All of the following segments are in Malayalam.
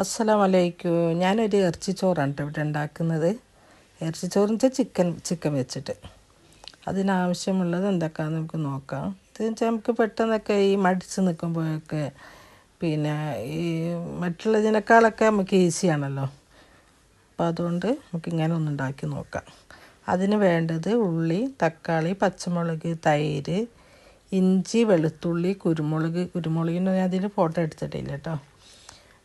അസ്സലാമലൈക്കും. ഞാനൊരു ഇറച്ചിച്ചോറാണ് കേട്ടോ ഇവിടെ ഉണ്ടാക്കുന്നത്. ഇറച്ചിച്ചോറിന് വെച്ചാൽ ചിക്കൻ ചിക്കൻ വെച്ചിട്ട്. അതിനാവശ്യമുള്ളത് എന്തൊക്കെയാണെന്ന് നമുക്ക് നോക്കാം. ഇത് വെച്ചാൽ നമുക്ക് പെട്ടെന്നൊക്കെ ഈ മടിച്ച് നിൽക്കുമ്പോഴൊക്കെ പിന്നെ ഈ മറ്റുള്ളതിനേക്കാളൊക്കെ നമുക്ക് ഈസിയാണല്ലോ അപ്പോൾ അതുകൊണ്ട് നമുക്ക് ഇങ്ങനെ ഒന്ന് ഉണ്ടാക്കി നോക്കാം. അതിന് വേണ്ടത് ഉള്ളി തക്കാളി പച്ചമുളക് തൈര് ഇഞ്ചി വെളുത്തുള്ളി കുരുമുളക്. കുരുമുളകിന് അതിൽ ഫോട്ടോ എടുത്തിട്ടില്ല കേട്ടോ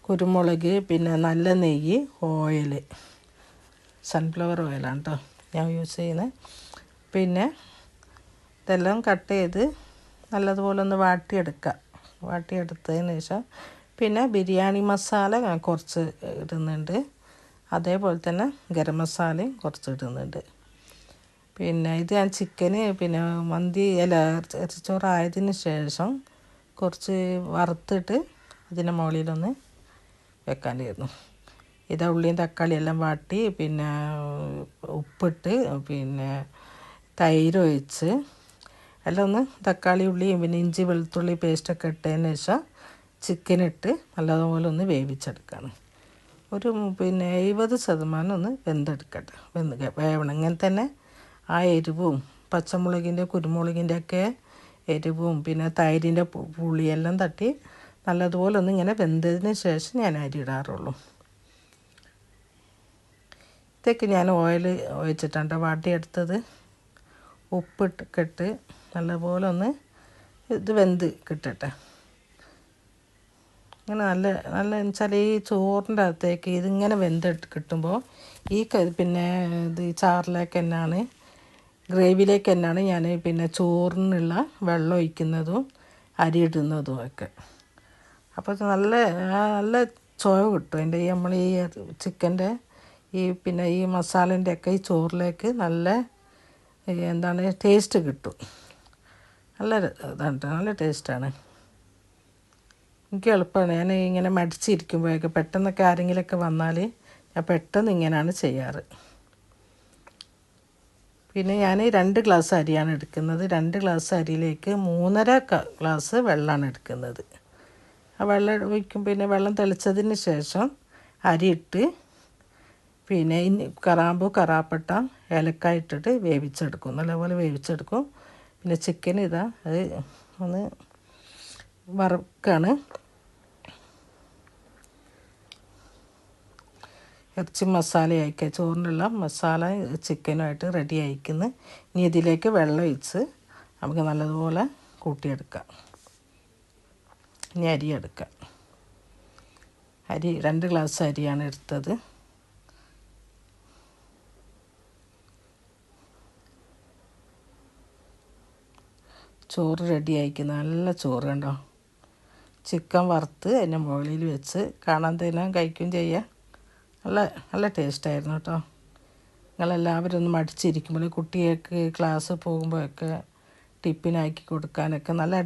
കുരുമുളക് പിന്നെ നല്ല നെയ്യ് ഓയിൽ. സൺഫ്ലവർ ഓയിലാണ് കേട്ടോ ഞാൻ യൂസ് ചെയ്യുന്നത് പിന്നെ ഇതെല്ലാം കട്ട് ചെയ്ത് നല്ലതുപോലെ ഒന്ന് വാട്ടിയെടുക്കുക. വാട്ടിയെടുത്തതിന് ശേഷം പിന്നെ ബിരിയാണി മസാല ഞാൻ കുറച്ച് ഇടുന്നുണ്ട്. അതേപോലെ തന്നെ ഗരം മസാലയും കുറച്ച് ഇടുന്നുണ്ട്. പിന്നെ ഇത് ഞാൻ ചിക്കന് പിന്നെ മന്തി അല്ല ഇറച്ചിച്ചോറായതിന് ശേഷം കുറച്ച് വറുത്തിട്ട് അതിന്റെ മുകളിലൊന്ന് വെക്കാനായിരുന്നു ഇത് ഉള്ളിയും തക്കാളിയും എല്ലാം വാട്ടി പിന്നെ ഉപ്പിട്ട് പിന്നെ തൈര് ഒഴിച്ച് എല്ലാം ഒന്ന് തക്കാളി ഉള്ളിയും പിന്നെ ഇഞ്ചി വെളുത്തുള്ളി പേസ്റ്റൊക്കെ ഇട്ടതിന് ശേഷം ചിക്കൻ ഇട്ട് നല്ലതുപോലെ ഒന്ന് വേവിച്ചെടുക്കുകയാണ് ഒരു പിന്നെ എഴുപത് ശതമാനം ഒന്ന് വെന്തെടുക്കട്ടെ. വെന്ത് വേവണം. ഇങ്ങനെ തന്നെ ആ എരിവും പച്ചമുളകിന്റെ കുരുമുളകിന്റെ ഒക്കെ എരിവും പിന്നെ തൈരിന്റെ പുളിയെല്ലാം തട്ടി നല്ലതുപോലെ ഒന്ന് ഇങ്ങനെ വെന്തതിന് ശേഷം ഞാൻ അരി ഇടാറുള്ളൂ. ഇതൊക്കെ ഞാൻ ഓയിൽ ഒഴിച്ചിട്ടുണ്ട് വാട്ടിയെടുത്തത് ഉപ്പിട്ട് കെട്ട് നല്ലപോലെ ഒന്ന് ഇത് വെന്ത് കിട്ടട്ടെ. ഇങ്ങനെ നല്ല നല്ല വെച്ചാൽ ഈ ചോറിന്റെ അകത്തേക്ക് ഇതിങ്ങനെ വെന്ത് കിട്ടുമ്പോൾ ഈ പിന്നെ ഇത് ചാറിലേക്ക് തന്നെയാണ് ഗ്രേവിയിലേക്ക് തന്നെയാണ് ഞാൻ പിന്നെ ചോറിനുള്ള വെള്ളം ഒഴിക്കുന്നതും അരി ഇടുന്നതും ഒക്കെ. അപ്പോൾ നല്ല നല്ല ചുവ കിട്ടും. അതിന്റെ ഈ നമ്മൾ ഈ ചിക്കന്റെ ഈ പിന്നെ ഈ മസാലേന്റെ ഒക്കെ ഈ ചോറിലേക്ക് നല്ല എന്താണ് ടേസ്റ്റ് കിട്ടും. നല്ല ഇതാണ് നല്ല ടേസ്റ്റാണ് എനിക്ക് എളുപ്പമാണ് ഞാൻ ഇങ്ങനെ മടിച്ചിരിക്കുമ്പോഴൊക്കെ പെട്ടെന്നൊക്കെ ആരെങ്കിലുമൊക്കെ വന്നാൽ ഞാൻ പെട്ടെന്ന് ഇങ്ങനെയാണ് ചെയ്യാറ്. പിന്നെ ഞാൻ രണ്ട് ഗ്ലാസ് അരിയാണ് എടുക്കുന്നത്. രണ്ട് ഗ്ലാസ് അരിയിലേക്ക് മൂന്നര ഗ്ലാസ് വെള്ളമാണ് എടുക്കുന്നത്. ആ വെള്ളം ഒഴിക്കും. പിന്നെ വെള്ളം തെളിച്ചതിന് ശേഷം അരിയിട്ട് പിന്നെ ഇനി കറാമ്പു കറാപ്പട്ട ഏലക്കായ ഇട്ടിട്ട് വേവിച്ചെടുക്കും. നല്ലപോലെ വേവിച്ചെടുക്കും. പിന്നെ ചിക്കൻ ഇതാ അത് ഒന്ന് വറുക്കാണ്. ഇറച്ചി മസാല അയക്കുക ചോറിനുള്ള മസാല ചിക്കനുമായിട്ട് റെഡി അയക്കുന്നു ഇനി ഇതിലേക്ക് വെള്ളം ഒഴിച്ച് നമുക്ക് നല്ലതുപോലെ കൂട്ടിയെടുക്കാം. ഇനി അരി എടുക്കാം അരി രണ്ട് ഗ്ലാസ് അരിയാണ് എടുത്തത്. ചോറ് റെഡി നല്ല ചോറ് കണ്ടോ? ചിക്കൻ വറുത്ത് അതിന്റെ മുകളിൽ വെച്ച് കാണാൻ തന്നെ കഴിക്കുകയും ചെയ്യാം. നല്ല നല്ല ടേസ്റ്റായിരുന്നു കേട്ടോ. നിങ്ങളെല്ലാവരും ഒന്ന് മടിച്ചിരിക്കുമ്പോൾ കുട്ടികൾക്ക് ക്ലാസ് പോകുമ്പോഴൊക്കെ ടിഫിനാക്കി കൊടുക്കാനൊക്കെ നല്ല